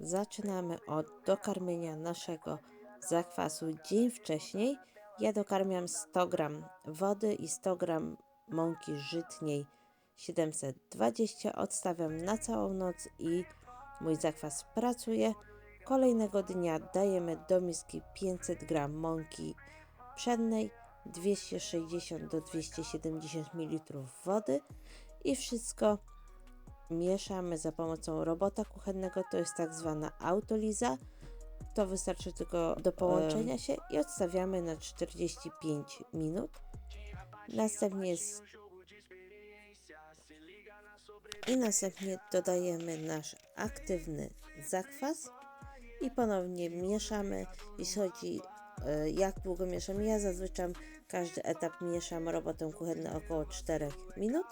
Zaczynamy od dokarmienia naszego zakwasu dzień wcześniej. Ja dokarmiam 100 g wody i 100 g mąki żytniej 720. Odstawiam na całą noc i mój zakwas pracuje. Kolejnego dnia dajemy do miski 500 g mąki pszennej, 260 do 270 ml wody i wszystko mieszamy za pomocą robota kuchennego, to jest tak zwana autoliza. To wystarczy tylko do połączenia się i odstawiamy na 45 minut. Następnie jest i następnie dodajemy nasz aktywny zakwas i ponownie mieszamy. Jeśli chodzi e, jak długo mieszam, ja zazwyczaj każdy etap mieszam robotą kuchenną około 4 minut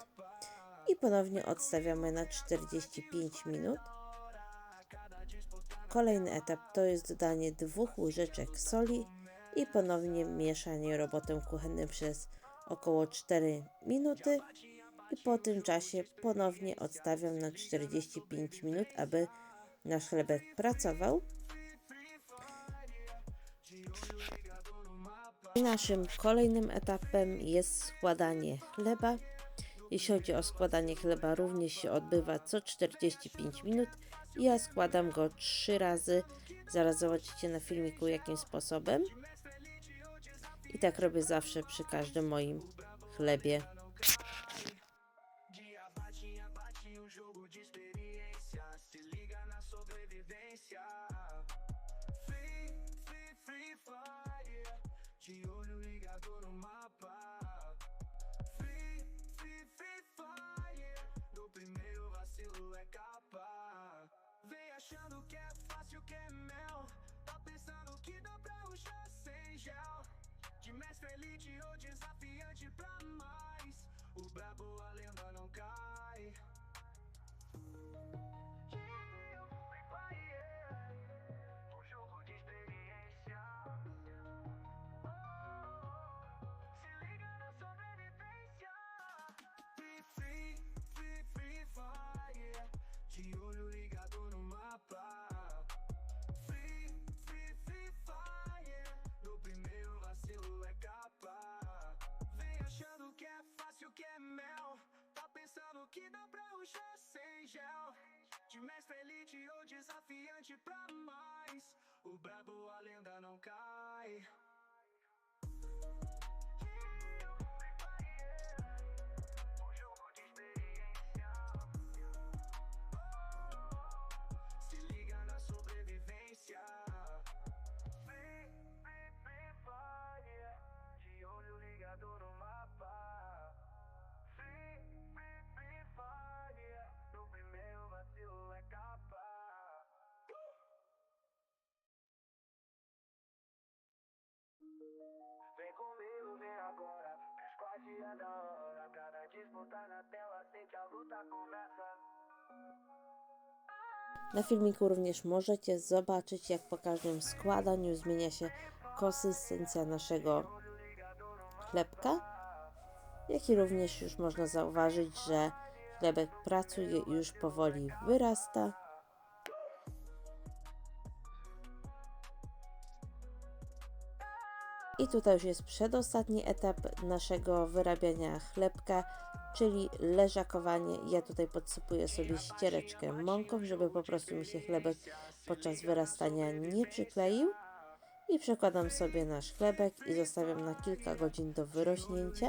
i ponownie odstawiamy na 45 minut. Kolejny etap to jest dodanie dwóch łyżeczek soli i ponownie mieszanie robotą kuchenną przez około 4 minuty i po tym czasie ponownie odstawiam na 45 minut, aby nasz chlebek pracował. Naszym kolejnym etapem jest składanie chleba. Jeśli chodzi o składanie chleba, również się odbywa co 45 minut. Ja składam go 3 razy. Zaraz zobaczycie na filmiku jakim sposobem. I tak robię zawsze przy każdym moim chlebie. De olho ligado no mapa. Mestre elite ou desafiante pra mais. O brabo, a lenda não cai. Pra ruxar sem gel. De mestre elite ou desafiante pra mais. O brabo, a lenda não cai. Hora. Cada disputa na tela, sente a luta começa. Na filmiku również możecie zobaczyć, jak po każdym składaniu zmienia się konsystencja naszego chlebka. Jak i również już można zauważyć, że chlebek pracuje i już powoli wyrasta. I tutaj już jest przedostatni etap naszego wyrabiania chlebka, czyli leżakowanie. Ja tutaj podsypuję sobie ściereczkę mąką, żeby po prostu mi się chlebek podczas wyrastania nie przykleił. I przekładam sobie nasz chlebek i zostawiam na kilka godzin do wyrośnięcia.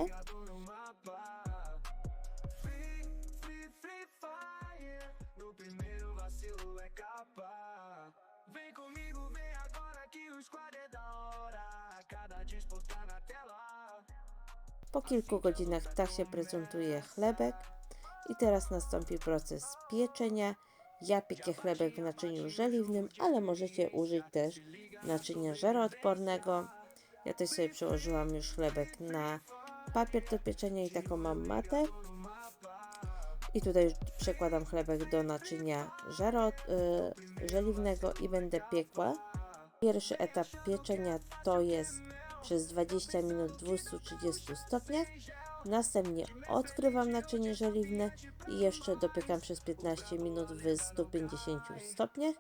Po kilku godzinach tak się prezentuje chlebek. I teraz nastąpi proces pieczenia. Ja piekę chlebek w naczyniu żeliwnym, ale możecie użyć też naczynia żaroodpornego. Ja też sobie przełożyłam już chlebek na papier do pieczenia i taką mam matę. I tutaj już przekładam chlebek do naczynia żaro, y, żeliwnego i będę piekła. Pierwszy etap pieczenia to jest przez 20 minut w 230 stopniach. Następnie odkrywam naczynie żeliwne i jeszcze dopiekam przez 15 minut w 150 stopniach.